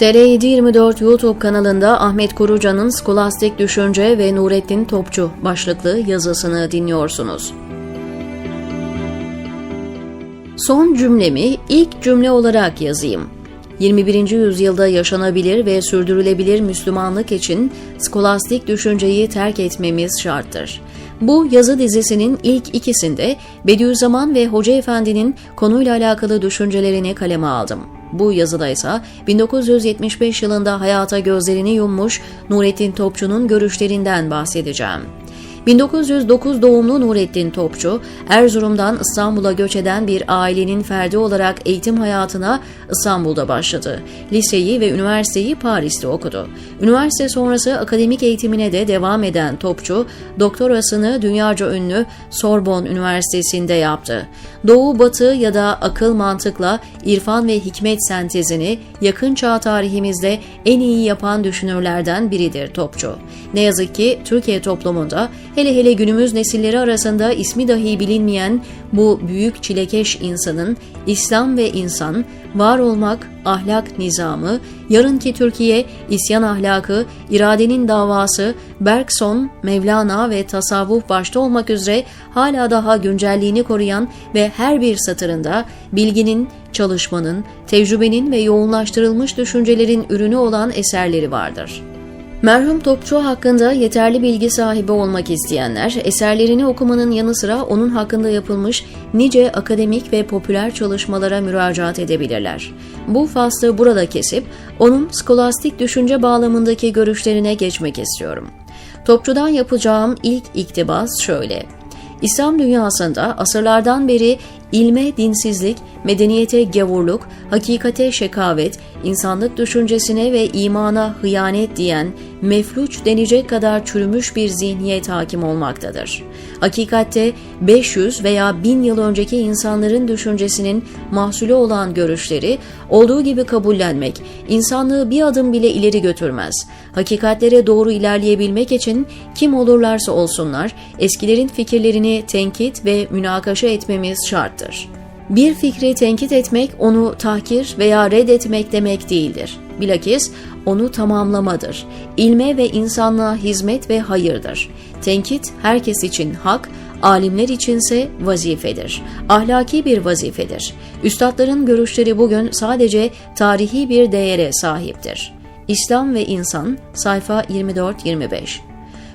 TR724 YouTube kanalında Ahmet Kuruca'nın Skolastik Düşünce ve Nurettin Topçu başlıklı yazısını dinliyorsunuz. Son cümlemi ilk cümle olarak yazayım. 21. yüzyılda yaşanabilir ve sürdürülebilir Müslümanlık için skolastik düşünceyi terk etmemiz şarttır. Bu yazı dizisinin ilk ikisinde Bediüzzaman ve Hoca Efendi'nin konuyla alakalı düşüncelerini kaleme aldım. Bu yazıda ise 1975 yılında hayata gözlerini yummuş Nurettin Topçu'nun görüşlerinden bahsedeceğim. 1909 doğumlu Nurettin Topçu, Erzurum'dan İstanbul'a göç eden bir ailenin ferdi olarak eğitim hayatına İstanbul'da başladı. Liseyi ve üniversiteyi Paris'te okudu. Üniversite sonrası akademik eğitimine de devam eden Topçu, doktorasını dünyaca ünlü Sorbonne Üniversitesi'nde yaptı. Doğu, Batı ya da akıl mantıkla irfan ve hikmet sentezini yakın çağ tarihimizde en iyi yapan düşünürlerden biridir Topçu. Ne yazık ki Türkiye toplumunda hele hele günümüz nesilleri arasında ismi dahi bilinmeyen bu büyük çilekeş insanın İslam ve insan, var olmak, ahlak nizamı, yarınki Türkiye, isyan ahlakı, iradenin davası, Bergson, Mevlana ve tasavvuf başta olmak üzere hala daha güncelliğini koruyan ve her bir satırında bilginin, çalışmanın, tecrübenin ve yoğunlaştırılmış düşüncelerin ürünü olan eserleri vardır. Merhum Topçu hakkında yeterli bilgi sahibi olmak isteyenler, eserlerini okumanın yanı sıra onun hakkında yapılmış nice akademik ve popüler çalışmalara müracaat edebilirler. Bu faslı burada kesip, onun skolastik düşünce bağlamındaki görüşlerine geçmek istiyorum. Topçudan yapacağım ilk iktibas şöyle. İslam dünyasında asırlardan beri ilme dinsizlik, medeniyete gavurluk, hakikate şekavet, insanlık düşüncesine ve imana hıyanet diyen mefluç denecek kadar çürümüş bir zihniyet hakim olmaktadır. Hakikatte 500 veya 1000 yıl önceki insanların düşüncesinin mahsulü olan görüşleri olduğu gibi kabullenmek, insanlığı bir adım bile ileri götürmez. Hakikatlere doğru ilerleyebilmek için kim olurlarsa olsunlar, eskilerin fikirlerini tenkit ve münakaşa etmemiz şarttır. Bir fikri tenkit etmek onu tahkir veya reddetmek demek değildir. Bilakis onu tamamlamadır. İlme ve insanlığa hizmet ve hayırdır. Tenkit herkes için hak, alimler içinse vazifedir. Ahlaki bir vazifedir. Üstadların görüşleri bugün sadece tarihi bir değere sahiptir. İslam ve İnsan sayfa 24-25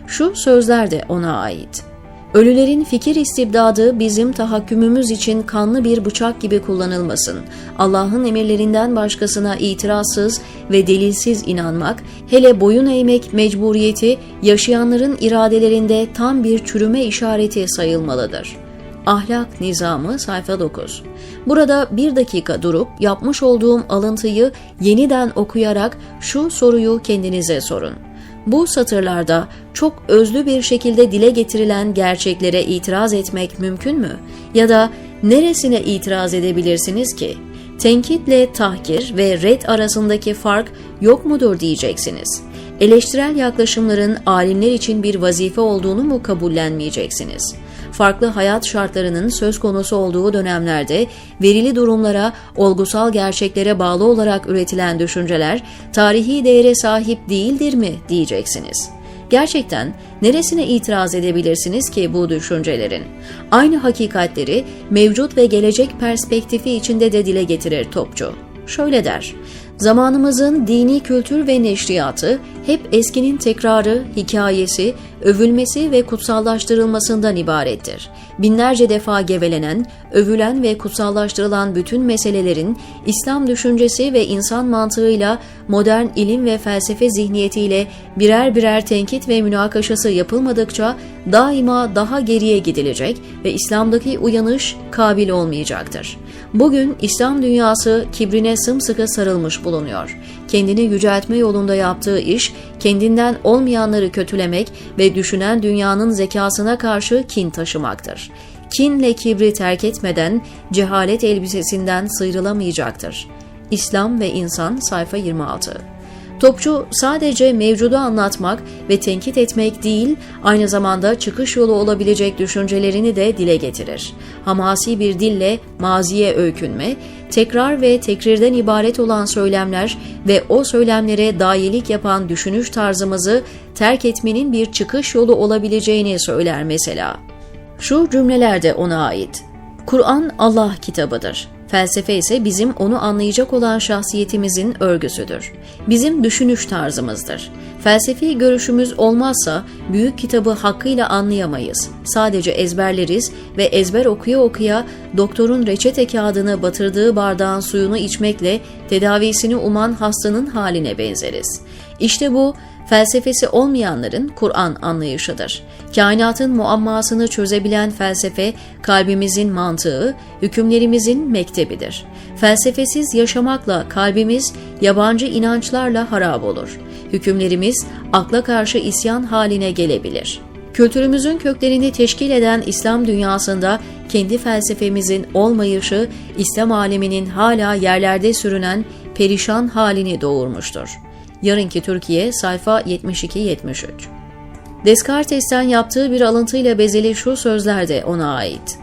Şu sözler de ona ait. Ölülerin fikir istibdadı bizim tahakkümümüz için kanlı bir bıçak gibi kullanılmasın. Allah'ın emirlerinden başkasına itirazsız ve delilsiz inanmak, hele boyun eğmek mecburiyeti yaşayanların iradelerinde tam bir çürüme işareti sayılmalıdır. Ahlak Nizamı sayfa 9. Burada bir dakika durup yapmış olduğum alıntıyı yeniden okuyarak şu soruyu kendinize sorun. Bu satırlarda çok özlü bir şekilde dile getirilen gerçeklere itiraz etmek mümkün mü? Ya da neresine itiraz edebilirsiniz ki? Tenkitle tahkir ve red arasındaki fark yok mudur diyeceksiniz. Eleştirel yaklaşımların alimler için bir vazife olduğunu mu kabullenmeyeceksiniz?'' Farklı hayat şartlarının söz konusu olduğu dönemlerde verili durumlara, olgusal gerçeklere bağlı olarak üretilen düşünceler tarihi değere sahip değildir mi diyeceksiniz. Gerçekten neresine itiraz edebilirsiniz ki bu düşüncelerin? Aynı hakikatleri mevcut ve gelecek perspektifi içinde de dile getirir Topçu. Şöyle der, Zamanımızın dini kültür ve neşriyatı hep eskinin tekrarı, hikayesi, övülmesi ve kutsallaştırılmasından ibarettir. Binlerce defa gevelenen, övülen ve kutsallaştırılan bütün meselelerin İslam düşüncesi ve insan mantığıyla modern ilim ve felsefe zihniyetiyle birer birer tenkit ve münakaşası yapılmadıkça daima daha geriye gidilecek ve İslam'daki uyanış kabil olmayacaktır. Bugün İslam dünyası kibrine sımsıkı sarılmış bulunuyor. Kendini yüceltme yolunda yaptığı iş, kendinden olmayanları kötülemek ve düşünen dünyanın zekasına karşı kin taşımaktır. Kinle kibri terk etmeden cehalet elbisesinden sıyrılamayacaktır. İslam ve İnsan sayfa 26 Topçu sadece mevcudu anlatmak ve tenkit etmek değil, aynı zamanda çıkış yolu olabilecek düşüncelerini de dile getirir. Hamasi bir dille maziye öykünme, tekrar ve tekrirden ibaret olan söylemler ve o söylemlere dayelik yapan düşünüş tarzımızı terk etmenin bir çıkış yolu olabileceğini söyler mesela. Şu cümleler de ona ait. Kur'an Allah kitabıdır. Felsefe ise bizim onu anlayacak olan şahsiyetimizin örgüsüdür. Bizim düşünüş tarzımızdır. Felsefi görüşümüz olmazsa büyük kitabı hakkıyla anlayamayız. Sadece ezberleriz ve ezber okuya okuya doktorun reçete kağıdını batırdığı bardağın suyunu içmekle tedavisini uman hastanın haline benzeriz. İşte bu felsefesi olmayanların Kur'an anlayışıdır. Kainatın muammasını çözebilen felsefe, kalbimizin mantığı, hükümlerimizin mektebidir. Felsefesiz yaşamakla kalbimiz yabancı inançlarla harap olur. Hükümlerimiz akla karşı isyan haline gelebilir. Kültürümüzün köklerini teşkil eden İslam dünyasında kendi felsefemizin olmayışı, İslam aleminin hala yerlerde sürünen perişan halini doğurmuştur. Yarınki Türkiye sayfa 72-73 Descartes'ten yaptığı bir alıntıyla bezeli şu sözler de ona ait.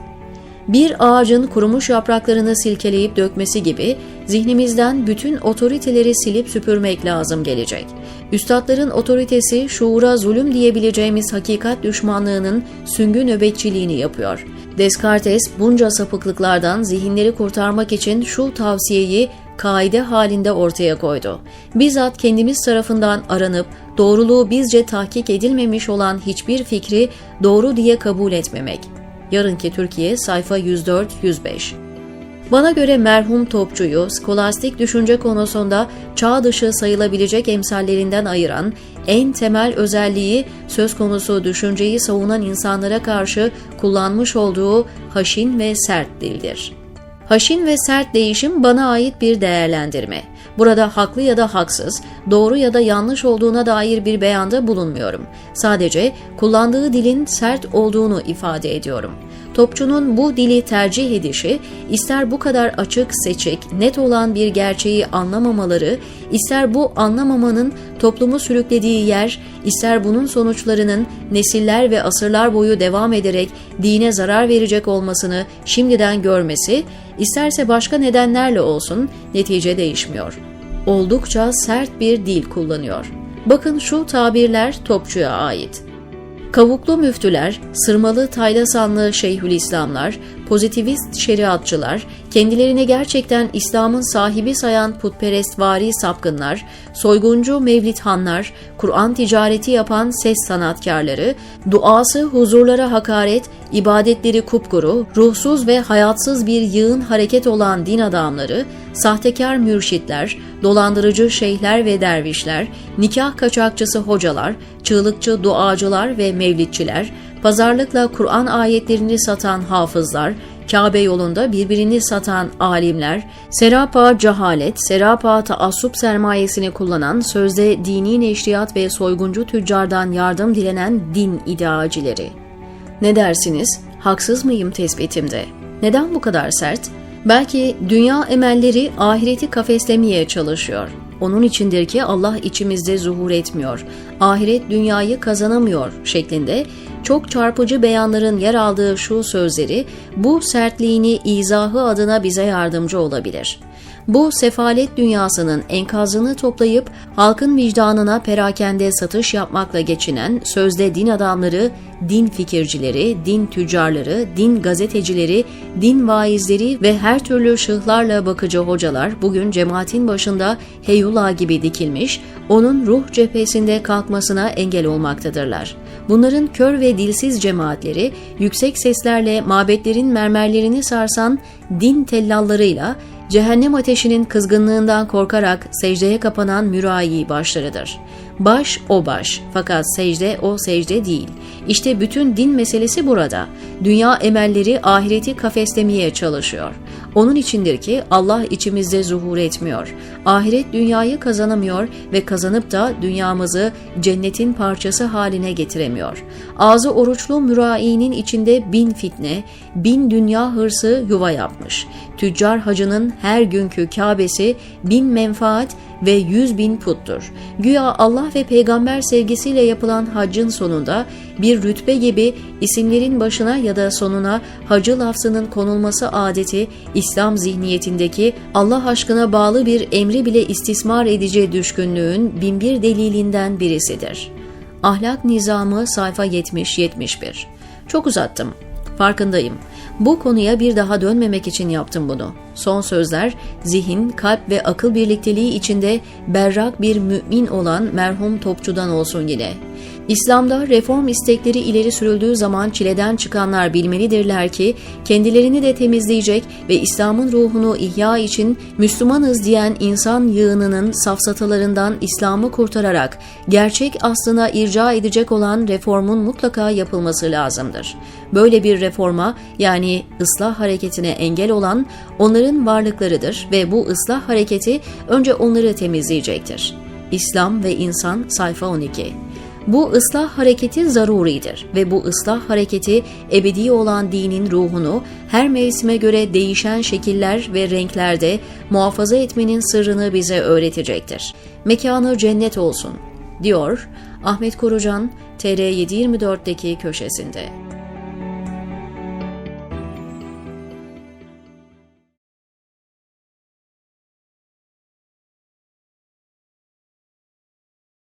Bir ağacın kurumuş yapraklarını silkeleyip dökmesi gibi zihnimizden bütün otoriteleri silip süpürmek lazım gelecek. Üstadların otoritesi şuura zulüm diyebileceğimiz hakikat düşmanlığının süngü nöbetçiliğini yapıyor. Descartes bunca sapıklıklardan zihinleri kurtarmak için şu tavsiyeyi kaide halinde ortaya koydu. Bizzat kendimiz tarafından aranıp doğruluğu bizce tahkik edilmemiş olan hiçbir fikri doğru diye kabul etmemek. Yarınki Türkiye sayfa 104-105 bana göre merhum topçuyu skolastik düşünce konusunda çağ dışı sayılabilecek emsallerinden ayıran en temel özelliği söz konusu düşünceyi savunan insanlara karşı kullanmış olduğu haşin ve sert dildir. Haşin ve sert değişim bana ait bir değerlendirme. Burada haklı ya da haksız, doğru ya da yanlış olduğuna dair bir beyanda bulunmuyorum. Sadece kullandığı dilin sert olduğunu ifade ediyorum. Topçunun bu dili tercih edişi, ister bu kadar açık, seçik, net olan bir gerçeği anlamamaları, ister bu anlamamanın toplumu sürüklediği yer, ister bunun sonuçlarının nesiller ve asırlar boyu devam ederek dine zarar verecek olmasını şimdiden görmesi, isterse başka nedenlerle olsun netice değişmiyor. Oldukça sert bir dil kullanıyor. Bakın şu tabirler topçuya ait. Kavuklu müftüler, sırmalı taylasanlı şeyhülislamlar, pozitivist şeriatçılar, kendilerini gerçekten İslam'ın sahibi sayan putperestvari sapkınlar, soyguncu mevlithanlar, Kur'an ticareti yapan ses sanatkarları, duası huzurlara hakaret, ibadetleri kupkuru, ruhsuz ve hayatsız bir yığın hareket olan din adamları, sahtekar mürşitler, dolandırıcı şeyhler ve dervişler, nikah kaçakçısı hocalar, çığlıkçı duacılar ve mevlitçiler, pazarlıkla Kur'an ayetlerini satan hafızlar, Kabe yolunda birbirini satan alimler, serapa cehalet, serapa taassup sermayesini kullanan sözde dini neşriyat ve soyguncu tüccardan yardım dilenen din ideacileri. Ne dersiniz? Haksız mıyım tespitimde? Neden bu kadar sert? Belki dünya emelleri ahireti kafeslemeye çalışıyor. Onun içindir ki Allah içimizde zuhur etmiyor. Ahiret dünyayı kazanamıyor şeklinde çok çarpıcı beyanların yer aldığı şu sözleri bu sertliğini izahı adına bize yardımcı olabilir. Bu sefalet dünyasının enkazını toplayıp halkın vicdanına perakende satış yapmakla geçinen sözde din adamları, din fikircileri, din tüccarları, din gazetecileri, din vaizleri ve her türlü şıhlarla bakıcı hocalar bugün cemaatin başında Heyullah gibi dikilmiş, onun ruh cephesinde kalkmasına engel olmaktadırlar. Bunların kör ve dilsiz cemaatleri yüksek seslerle mabetlerin mermerlerini sarsan din tellallarıyla cehennem ateşinin kızgınlığından korkarak secdeye kapanan mürayi başlarıdır. Baş o baş fakat secde o secde değil. İşte bütün din meselesi burada. Dünya emelleri ahireti kafeslemeye çalışıyor. Onun içindir ki Allah içimizde zuhur etmiyor. Ahiret dünyayı kazanamıyor ve kazanıp da dünyamızı cennetin parçası haline getiremiyor. Ağzı oruçlu mürainin içinde bin fitne, bin dünya hırsı yuva yapmış. Tüccar hacının her günkü Kabe'si bin menfaat ve yüz bin puttur. Güya Allah ve peygamber sevgisiyle yapılan haccın sonunda bir rütbe gibi isimlerin başına ya da sonuna hacı lafzının konulması adeti İslam zihniyetindeki Allah aşkına bağlı bir emri bile istismar edici düşkünlüğün binbir delilinden birisidir. Ahlak Nizamı sayfa 70-71 Çok uzattım. Farkındayım. Bu konuya bir daha dönmemek için yaptım bunu. Son sözler zihin, kalp ve akıl birlikteliği içinde berrak bir mümin olan merhum topçudan olsun yine. İslam'da reform istekleri ileri sürüldüğü zaman çileden çıkanlar bilmelidirler ki kendilerini de temizleyecek ve İslam'ın ruhunu ihya için Müslümanız diyen insan yığınının safsatalarından İslam'ı kurtararak gerçek aslına irca edecek olan reformun mutlaka yapılması lazımdır. Böyle bir reforma yani ıslah hareketine engel olan onların varlıklarıdır ve bu ıslah hareketi önce onları temizleyecektir. İslam ve İnsan sayfa 12 bu ıslah hareketi zaruridir ve bu ıslah hareketi ebedi olan dinin ruhunu her mevsime göre değişen şekiller ve renklerde muhafaza etmenin sırrını bize öğretecektir. Mekanı cennet olsun, diyor Ahmet Korucan TR724'deki köşesinde.